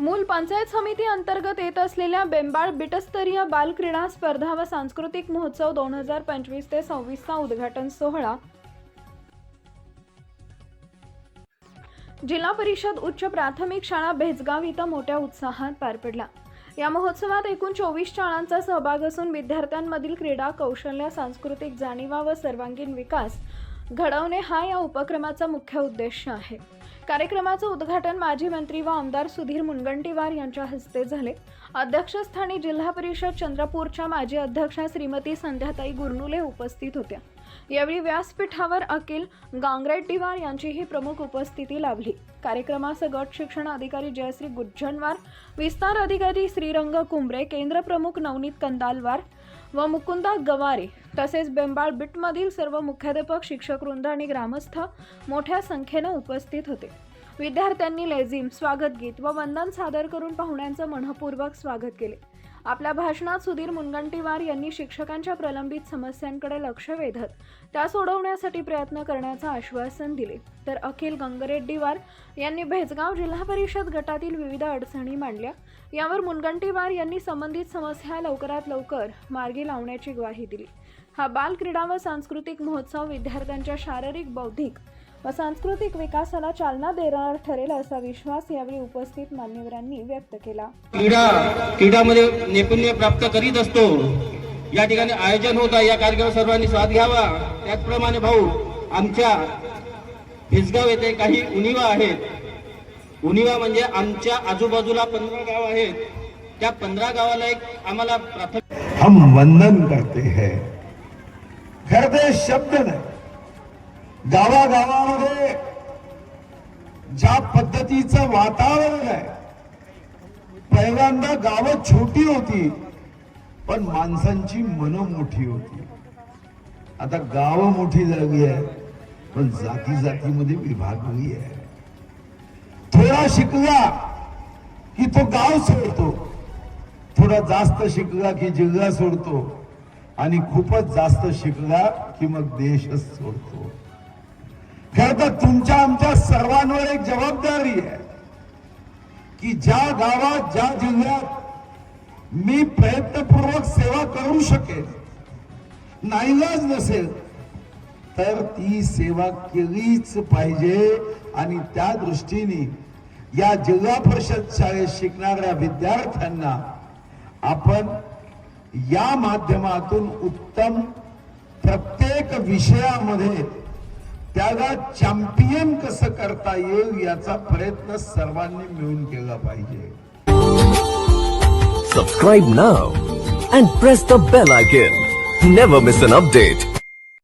मूल पंचायत समिती अंतर्गत येत असलेल्या बेंबाळ बिटस्तरीय बालक्रीडा स्पर्धा व सांस्कृतिक महोत्सव दोन हजार पंचवीस ते सव्वीसचा उद्घाटन सोहळा. जिल्हा परिषद उच्च प्राथमिक शाळा भेजगाव इथं मोठ्या उत्साहात पार पडला. या महोत्सवात एकूण चोवीस शाळांचा सहभाग असून विद्यार्थ्यांमधील क्रीडा कौशल्य सांस्कृतिक जाणीवा व सर्वांगीण विकास घडवणे हा या उपक्रमाचा मुख्य उद्देश आहे. कार्यक्रमाचं उद्घाटन माजी मंत्री व आमदार सुधीर मुनगंटीवार यांच्या हस्ते झाले. अध्यक्षस्थानी जिल्हा परिषद चंद्रपूरच्या माजी अध्यक्षा श्रीमती संध्याताई गुरनुले उपस्थित होत्या. यावेळी व्यासपीठावर अखिल गांगरेड्डीवार यांचीही प्रमुख उपस्थिती लाभली. कार्यक्रमास गट शिक्षण अधिकारी जयश्री गुज्जनवार विस्तार अधिकारी श्रीरंग कुंबरे केंद्र प्रमुख नवनीत कंदालवार व मुकुंदा गवारे तसेच बेंबाळ बिटमधील सर्व मुख्याध्यापक शिक्षक वृंद आणि ग्रामस्थ मोठ्या संख्येनं उपस्थित होते. विद्यार्थ्यांनी लेझिम स्वागत गीत व वंदन सादर करून पाहुण्यांचं मनपूर्वक स्वागत केले. आपल्या भाषणात सुधीर मुनगंटीवार यांनी शिक्षकांच्या प्रलंबित समस्यांकडे लक्ष वेधत त्या सोडवण्यासाठी प्रयत्न करण्याचं आश्वासन दिले. तर अखिल गंगरेड्डीवार यांनी भेजगाव जिल्हा परिषद गटातील विविध अडचणी मांडल्या. यावर मुनगंटीवार यांनी संबंधित समस्या लवकरात लवकर मार्गी लावण्याची ग्वाही दिली. हा बाल क्रीडा व सांस्कृतिक महोत्सव विद्यार्थ्यांच्या शारीरिक बौद्धिक व सांस्कृतिक विकासाला चालना देणार ठरेल असा विश्वास यावेळी उपस्थित मान्यवरांनी व्यक्त केला. क्रीडा क्रीडामध्ये नैपुण्य प्राप्त करीत असतो. या ठिकाणी आयोजन होत आहे. या कार्यक्रमात सर्वांनी स्वाद घ्यावा. त्याचप्रमाणे भाऊ आमच्या भिसगाव येथे काही उनिवा आहेत. उनिवा म्हणजे आमच्या आजूबाजूला पंधरा गाव आहेत. त्या पंधरा गावाला एक आम्हाला प्राथमिक हम वंदन करते हैं. शब्द नाही. गावागावामध्ये ज्या पद्धतीचं वातावरण आहे पहिल्यांदा गावं छोटी होती पण माणसांची मन मोठी होती. आता गावं मोठी झाली आहे पण जाती जातीमध्ये विभागली आहे. थोडा शिकला की तो गाव सोडतो. थोडा जास्त शिकला की जिल्हा सोडतो. आणि खूपच जास्त शिकला की मग देशच सोडतो. खर तर तुमच्या आमच्या सर्वांवर एक जबाबदारी आहे की ज्या गावात ज्या जिल्ह्यात मी प्रयत्नपूर्वक सेवा करू शकेन नाईलाज नसेल तर ती सेवा केलीच पाहिजे. आणि त्या दृष्टीने या जिल्हा परिषद शाळेत शिकणाऱ्या विद्यार्थ्यांना आपण या माध्यमातून उत्तम प्रत्येक विषयामध्ये त्याला चॅम्पियन कसं करता येईल याचा प्रयत्न सर्वांनी मिळून केला पाहिजे. सबस्क्राईब ना and press the bell icon never miss an update